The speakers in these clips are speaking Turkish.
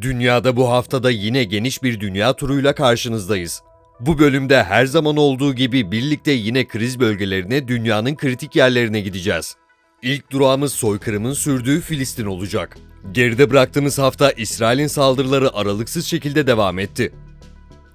Dünyada bu haftada yine geniş bir dünya turuyla karşınızdayız. Bu bölümde her zaman olduğu gibi birlikte yine kriz bölgelerine, dünyanın kritik yerlerine gideceğiz. İlk durağımız soykırımın sürdüğü Filistin olacak. Geride bıraktığımız hafta İsrail'in saldırıları aralıksız şekilde devam etti.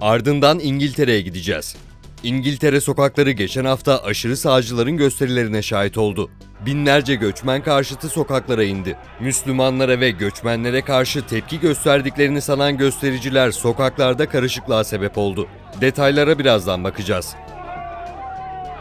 Ardından İngiltere'ye gideceğiz. İngiltere sokakları geçen hafta aşırı sağcıların gösterilerine şahit oldu. Binlerce göçmen karşıtı sokaklara indi. Müslümanlara ve göçmenlere karşı tepki gösterdiklerini sanan göstericiler sokaklarda karışıklığa sebep oldu. Detaylara birazdan bakacağız.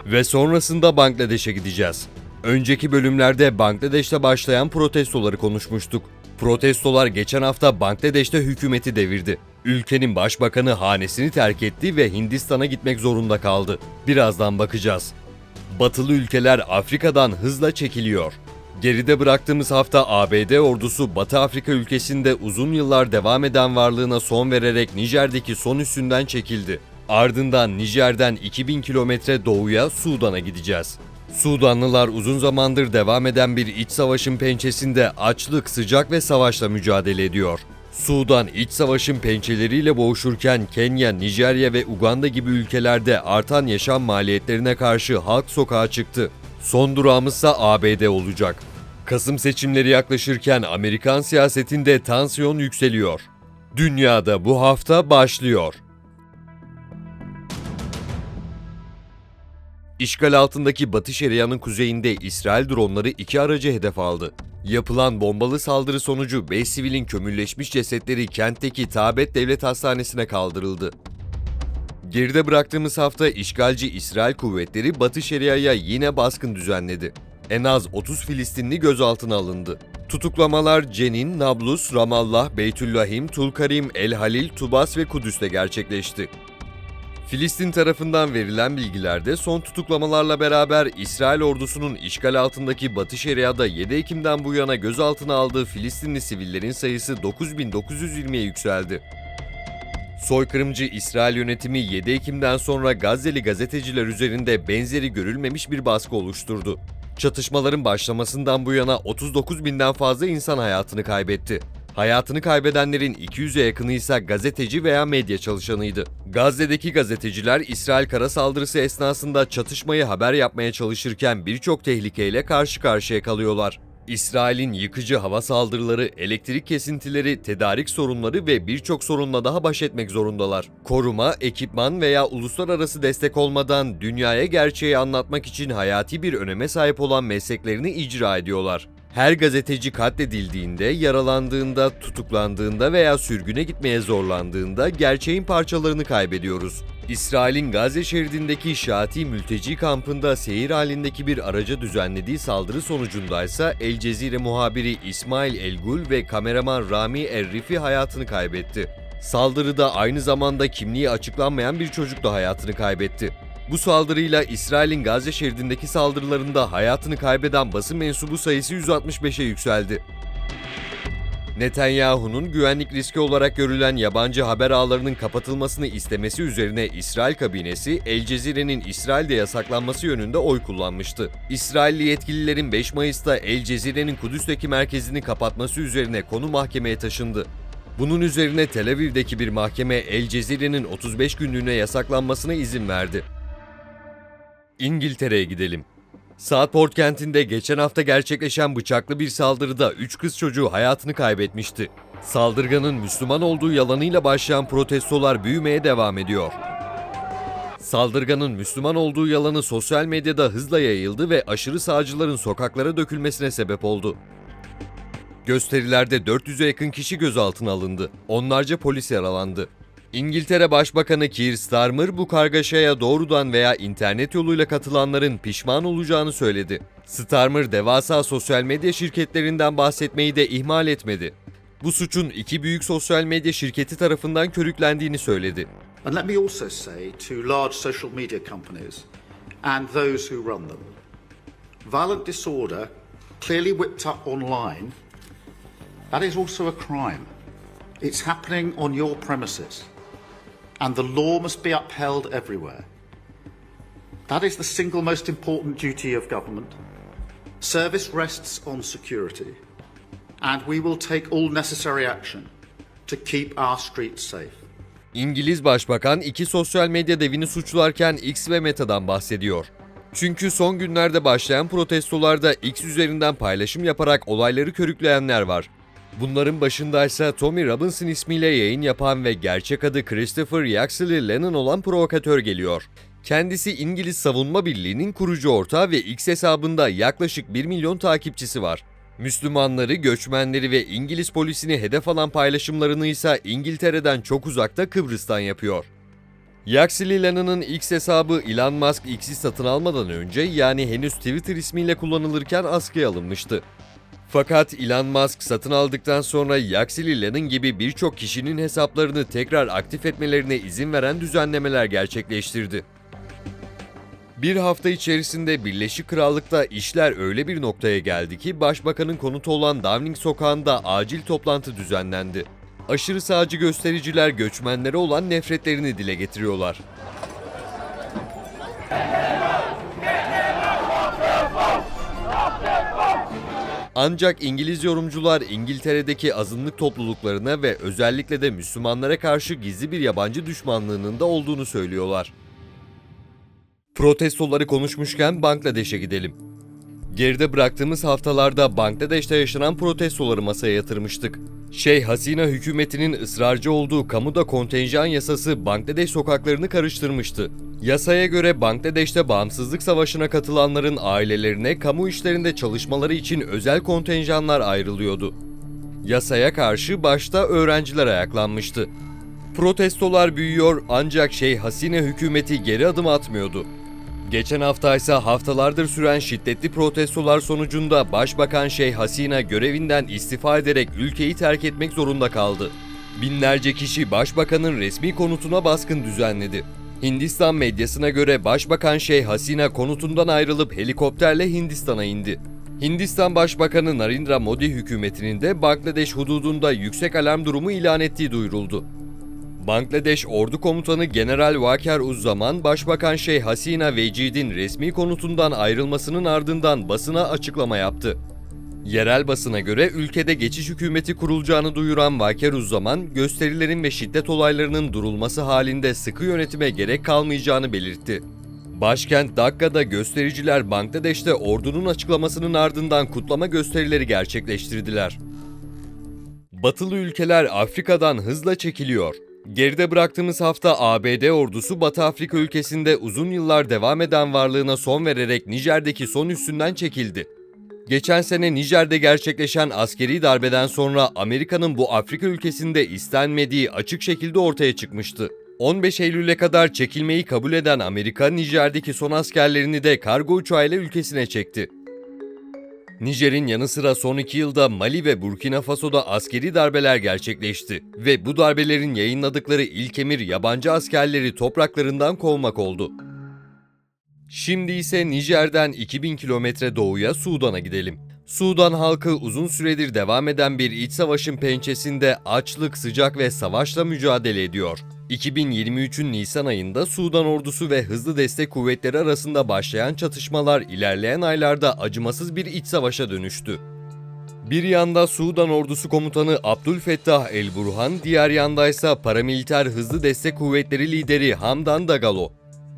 Ve sonrasında Bangladeş'e gideceğiz. Önceki bölümlerde Bangladeş'te başlayan protestoları konuşmuştuk. Protestolar geçen hafta Bangladeş'te hükümeti devirdi. Ülkenin başbakanı hanesini terk etti ve Hindistan'a gitmek zorunda kaldı. Birazdan bakacağız. Batılı ülkeler Afrika'dan hızla çekiliyor. Geride bıraktığımız hafta ABD ordusu Batı Afrika ülkesinde uzun yıllar devam eden varlığına son vererek Nijer'deki son üssünden çekildi. Ardından Nijer'den 2000 kilometre doğuya Sudan'a gideceğiz. Sudanlılar uzun zamandır devam eden bir iç savaşın pençesinde açlık, sıcak ve savaşla mücadele ediyor. Sudan iç savaşın pençeleriyle boğuşurken Kenya, Nijerya ve Uganda gibi ülkelerde artan yaşam maliyetlerine karşı halk sokağa çıktı. Son durağımızsa ABD olacak. Kasım seçimleri yaklaşırken Amerikan siyasetinde tansiyon yükseliyor. Dünyada bu hafta başlıyor. İşgal altındaki Batı Şeria'nın kuzeyinde İsrail dronları iki aracı hedef aldı. Yapılan bombalı saldırı sonucu 5 sivilin kömürleşmiş cesetleri kentteki Tabet Devlet Hastanesi'ne kaldırıldı. Geride bıraktığımız hafta işgalci İsrail kuvvetleri Batı Şeria'ya yine baskın düzenledi. En az 30 Filistinli gözaltına alındı. Tutuklamalar Cenin, Nablus, Ramallah, Beytüllahim, Tulkarim, El Halil, Tubas ve Kudüs'te gerçekleşti. Filistin tarafından verilen bilgilerde son tutuklamalarla beraber İsrail ordusunun işgal altındaki Batı Şeria'da 7 Ekim'den bu yana gözaltına aldığı Filistinli sivillerin sayısı 9920'ye yükseldi. Soykırımcı İsrail yönetimi 7 Ekim'den sonra Gazze'li gazeteciler üzerinde benzeri görülmemiş bir baskı oluşturdu. Çatışmaların başlamasından bu yana 39 binden fazla insan hayatını kaybetti. Hayatını kaybedenlerin 200'e yakını ise gazeteci veya medya çalışanıydı. Gazze'deki gazeteciler İsrail kara saldırısı esnasında çatışmayı haber yapmaya çalışırken birçok tehlikeyle karşı karşıya kalıyorlar. İsrail'in yıkıcı hava saldırıları, elektrik kesintileri, tedarik sorunları ve birçok sorunla daha baş etmek zorundalar. Koruma, ekipman veya uluslararası destek olmadan dünyaya gerçeği anlatmak için hayati bir öneme sahip olan mesleklerini icra ediyorlar. Her gazeteci katledildiğinde, yaralandığında, tutuklandığında veya sürgüne gitmeye zorlandığında gerçeğin parçalarını kaybediyoruz. İsrail'in Gazze şeridindeki Şati mülteci kampında seyir halindeki bir araca düzenlediği saldırı sonucundaysa El Cezire muhabiri İsmail Elgul ve kameraman Rami Errifi hayatını kaybetti. Saldırıda aynı zamanda kimliği açıklanmayan bir çocuk da hayatını kaybetti. Bu saldırıyla İsrail'in Gazze şeridindeki saldırılarında hayatını kaybeden basın mensubu sayısı 165'e yükseldi. Netanyahu'nun güvenlik riski olarak görülen yabancı haber ağlarının kapatılmasını istemesi üzerine İsrail kabinesi El Cezire'nin İsrail'de yasaklanması yönünde oy kullanmıştı. İsrailli yetkililerin 5 Mayıs'ta El Cezire'nin Kudüs'teki merkezini kapatması üzerine konu mahkemeye taşındı. Bunun üzerine Tel Aviv'deki bir mahkeme El Cezire'nin 35 günlüğüne yasaklanmasına izin verdi. İngiltere'ye gidelim. Southport kentinde geçen hafta gerçekleşen bıçaklı bir saldırıda 3 kız çocuğu hayatını kaybetmişti. Saldırganın Müslüman olduğu yalanıyla başlayan protestolar büyümeye devam ediyor. Saldırganın Müslüman olduğu yalanı sosyal medyada hızla yayıldı ve aşırı sağcıların sokaklara dökülmesine sebep oldu. Gösterilerde 400'e yakın kişi gözaltına alındı. Onlarca polis yaralandı. İngiltere Başbakanı Keir Starmer bu kargaşaya doğrudan veya internet yoluyla katılanların pişman olacağını söyledi. Starmer devasa sosyal medya şirketlerinden bahsetmeyi de ihmal etmedi. Bu suçun iki büyük sosyal medya şirketi tarafından körüklendiğini söyledi. And let me also say to large social media companies and those who run them violent disorder, clearly whipped up online, that is also a crime. It's happening on your premises. And the law must be upheld everywhere. That is the single most important duty of government. Service rests on security. And we will take all necessary action to keep our streets safe. İngiliz Başbakan iki sosyal medya devini suçlarken X ve Meta'dan bahsediyor. Çünkü son günlerde başlayan protestolarda X üzerinden paylaşım yaparak olayları körükleyenler var. Bunların başındaysa Tommy Robinson ismiyle yayın yapan ve gerçek adı Christopher Yaxley Lennon olan provokatör geliyor. Kendisi İngiliz Savunma Birliği'nin kurucu ortağı ve X hesabında yaklaşık 1 milyon takipçisi var. Müslümanları, göçmenleri ve İngiliz polisini hedef alan paylaşımlarını ise İngiltere'den çok uzakta Kıbrıs'tan yapıyor. Yaxley Lennon'ın X hesabı Elon Musk X'i satın almadan önce yani henüz Twitter ismiyle kullanılırken askıya alınmıştı. Fakat Elon Musk satın aldıktan sonra Yaxley Lennon gibi birçok kişinin hesaplarını tekrar aktif etmelerine izin veren düzenlemeler gerçekleştirdi. Bir hafta içerisinde Birleşik Krallık'ta işler öyle bir noktaya geldi ki Başbakanın konutu olan Downing Sokağı'nda acil toplantı düzenlendi. Aşırı sağcı göstericiler göçmenlere olan nefretlerini dile getiriyorlar. Ancak İngiliz yorumcular İngiltere'deki azınlık topluluklarına ve özellikle de Müslümanlara karşı gizli bir yabancı düşmanlığının da olduğunu söylüyorlar. Protestoları konuşmuşken Bangladeş'e gidelim. Geride bıraktığımız haftalarda Bangladeş'te yaşanan protestoları masaya yatırmıştık. Şeyh Hasina hükümetinin ısrarcı olduğu kamuda kontenjan yasası Bangladeş sokaklarını karıştırmıştı. Yasaya göre Bangladeş'te bağımsızlık savaşına katılanların ailelerine kamu işlerinde çalışmaları için özel kontenjanlar ayrılıyordu. Yasaya karşı başta öğrenciler ayaklanmıştı. Protestolar büyüyor ancak Şeyh Hasine hükümeti geri adım atmıyordu. Geçen hafta ise haftalardır süren şiddetli protestolar sonucunda Başbakan Şeyh Hasina görevinden istifa ederek ülkeyi terk etmek zorunda kaldı. Binlerce kişi Başbakanın resmi konutuna baskın düzenledi. Hindistan medyasına göre Başbakan Şeyh Hasina konutundan ayrılıp helikopterle Hindistan'a indi. Hindistan Başbakanı Narendra Modi hükümetinin de Bangladeş hududunda yüksek alarm durumu ilan ettiği duyuruldu. Bangladeş Ordu Komutanı General Vakar Uzzaman, Başbakan Şeyh Hasina Vecid'in resmi konutundan ayrılmasının ardından basına açıklama yaptı. Yerel basına göre ülkede geçiş hükümeti kurulacağını duyuran Vakar Uzzaman, gösterilerin ve şiddet olaylarının durulması halinde sıkı yönetime gerek kalmayacağını belirtti. Başkent Dakka'da göstericiler Bangladeş'te ordunun açıklamasının ardından kutlama gösterileri gerçekleştirdiler. Batılı ülkeler Afrika'dan hızla çekiliyor. Geride bıraktığımız hafta ABD ordusu Batı Afrika ülkesinde uzun yıllar devam eden varlığına son vererek Nijer'deki son üssünden çekildi. Geçen sene Nijer'de gerçekleşen askeri darbeden sonra Amerika'nın bu Afrika ülkesinde istenmediği açık şekilde ortaya çıkmıştı. 15 Eylül'e kadar çekilmeyi kabul eden Amerika, Nijer'deki son askerlerini de kargo uçağıyla ülkesine çekti. Nijer'in yanı sıra son iki yılda Mali ve Burkina Faso'da askeri darbeler gerçekleşti ve bu darbelerin yayınladıkları ilk emir yabancı askerleri topraklarından kovmak oldu. Şimdi ise Nijer'den 2000 kilometre doğuya Sudan'a gidelim. Sudan halkı uzun süredir devam eden bir iç savaşın pençesinde açlık, sıcak ve savaşla mücadele ediyor. 2023'ün Nisan ayında Sudan ordusu ve hızlı destek kuvvetleri arasında başlayan çatışmalar ilerleyen aylarda acımasız bir iç savaşa dönüştü. Bir yanda Sudan ordusu komutanı Abdülfettah el-Burhan, diğer yanda ise paramiliter hızlı destek kuvvetleri lideri Hamdan Dagalo.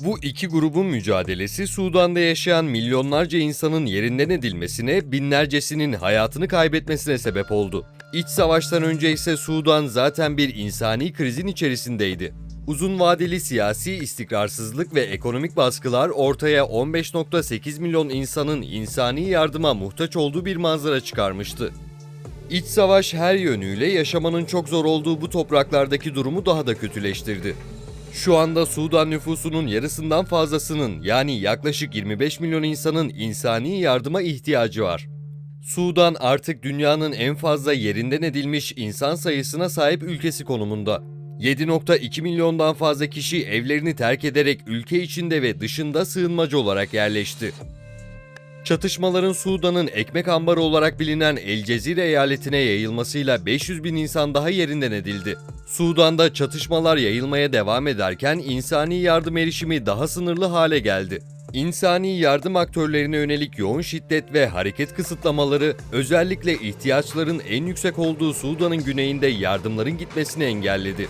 Bu iki grubun mücadelesi Sudan'da yaşayan milyonlarca insanın yerinden edilmesine, binlercesinin hayatını kaybetmesine sebep oldu. İç savaştan önce ise Sudan zaten bir insani krizin içerisindeydi. Uzun vadeli siyasi istikrarsızlık ve ekonomik baskılar ortaya 15.8 milyon insanın insani yardıma muhtaç olduğu bir manzara çıkarmıştı. İç savaş her yönüyle yaşamanın çok zor olduğu bu topraklardaki durumu daha da kötüleştirdi. Şu anda Sudan nüfusunun yarısından fazlasının yani yaklaşık 25 milyon insanın insani yardıma ihtiyacı var. Sudan artık dünyanın en fazla yerinden edilmiş insan sayısına sahip ülkesi konumunda. 7.2 milyondan fazla kişi evlerini terk ederek ülke içinde ve dışında sığınmacı olarak yerleşti. Çatışmaların Sudan'ın ekmek ambarı olarak bilinen El Cezire eyaletine yayılmasıyla 500 bin insan daha yerinden edildi. Sudan'da çatışmalar yayılmaya devam ederken insani yardım erişimi daha sınırlı hale geldi. İnsani yardım aktörlerine yönelik yoğun şiddet ve hareket kısıtlamaları özellikle ihtiyaçların en yüksek olduğu Sudan'ın güneyinde yardımların gitmesini engelledi.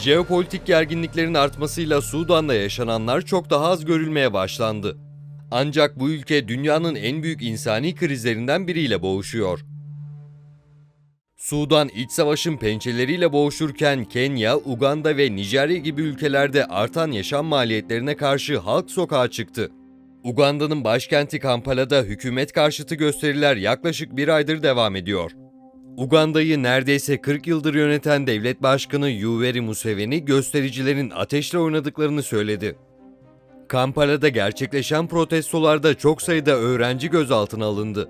Jeopolitik gerginliklerin artmasıyla Sudan'da yaşananlar çok daha az görülmeye başlandı. Ancak bu ülke dünyanın en büyük insani krizlerinden biriyle boğuşuyor. Sudan iç savaşın pençeleriyle boğuşurken Kenya, Uganda ve Nijerya gibi ülkelerde artan yaşam maliyetlerine karşı halk sokağa çıktı. Uganda'nın başkenti Kampala'da hükümet karşıtı gösteriler yaklaşık bir aydır devam ediyor. Uganda'yı neredeyse 40 yıldır yöneten devlet başkanı Yoweri Museveni göstericilerin ateşle oynadıklarını söyledi. Kampala'da gerçekleşen protestolarda çok sayıda öğrenci gözaltına alındı.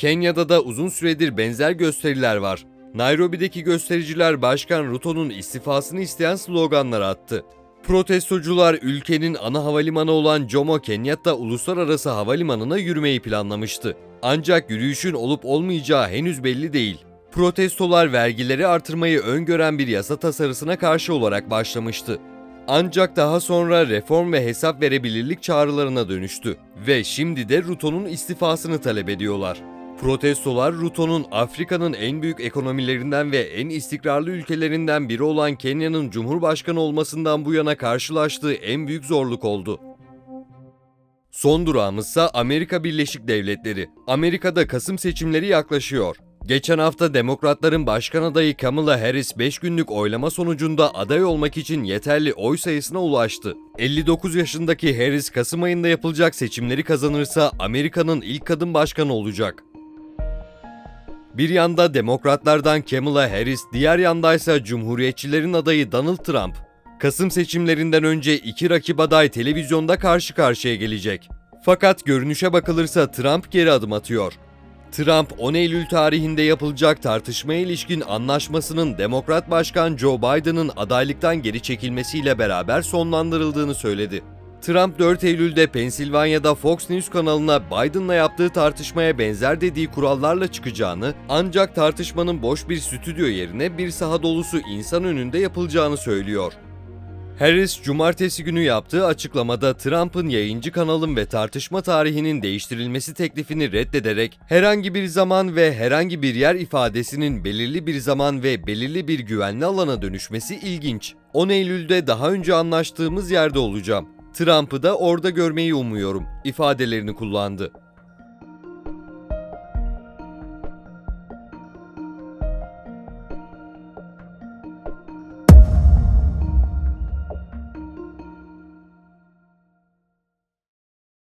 Kenya'da da uzun süredir benzer gösteriler var. Nairobi'deki göstericiler Başkan Ruto'nun istifasını isteyen sloganlar attı. Protestocular ülkenin ana havalimanı olan Jomo Kenyatta Uluslararası Havalimanı'na yürümeyi planlamıştı. Ancak yürüyüşün olup olmayacağı henüz belli değil. Protestolar vergileri artırmayı öngören bir yasa tasarısına karşı olarak başlamıştı. Ancak daha sonra reform ve hesap verebilirlik çağrılarına dönüştü ve şimdi de Ruto'nun istifasını talep ediyorlar. Protestolar Ruto'nun Afrika'nın en büyük ekonomilerinden ve en istikrarlı ülkelerinden biri olan Kenya'nın cumhurbaşkanı olmasından bu yana karşılaştığı en büyük zorluk oldu. Son durağımızsa Amerika Birleşik Devletleri. Amerika'da Kasım seçimleri yaklaşıyor. Geçen hafta Demokratların başkan adayı Kamala Harris 5 günlük oylama sonucunda aday olmak için yeterli oy sayısına ulaştı. 59 yaşındaki Harris Kasım ayında yapılacak seçimleri kazanırsa Amerika'nın ilk kadın başkanı olacak. Bir yanda Demokratlardan Kamala Harris, diğer yandaysa Cumhuriyetçilerin adayı Donald Trump. Kasım seçimlerinden önce iki rakip aday televizyonda karşı karşıya gelecek. Fakat görünüşe bakılırsa Trump geri adım atıyor. Trump 10 Eylül tarihinde yapılacak tartışmaya ilişkin anlaşmasının Demokrat Başkan Joe Biden'ın adaylıktan geri çekilmesiyle beraber sonlandırıldığını söyledi. Trump 4 Eylül'de Pensilvanya'da Fox News kanalına Biden'la yaptığı tartışmaya benzer dediği kurallarla çıkacağını ancak tartışmanın boş bir stüdyo yerine bir saha dolusu insan önünde yapılacağını söylüyor. Harris, cumartesi günü yaptığı açıklamada Trump'ın yayıncı kanalın ve tartışma tarihinin değiştirilmesi teklifini reddederek herhangi bir zaman ve herhangi bir yer ifadesinin belirli bir zaman ve belirli bir güvenli alana dönüşmesi ilginç. 10 Eylül'de daha önce anlaştığımız yerde olacağım. Trump'ı da orada görmeyi umuyorum ifadelerini kullandı.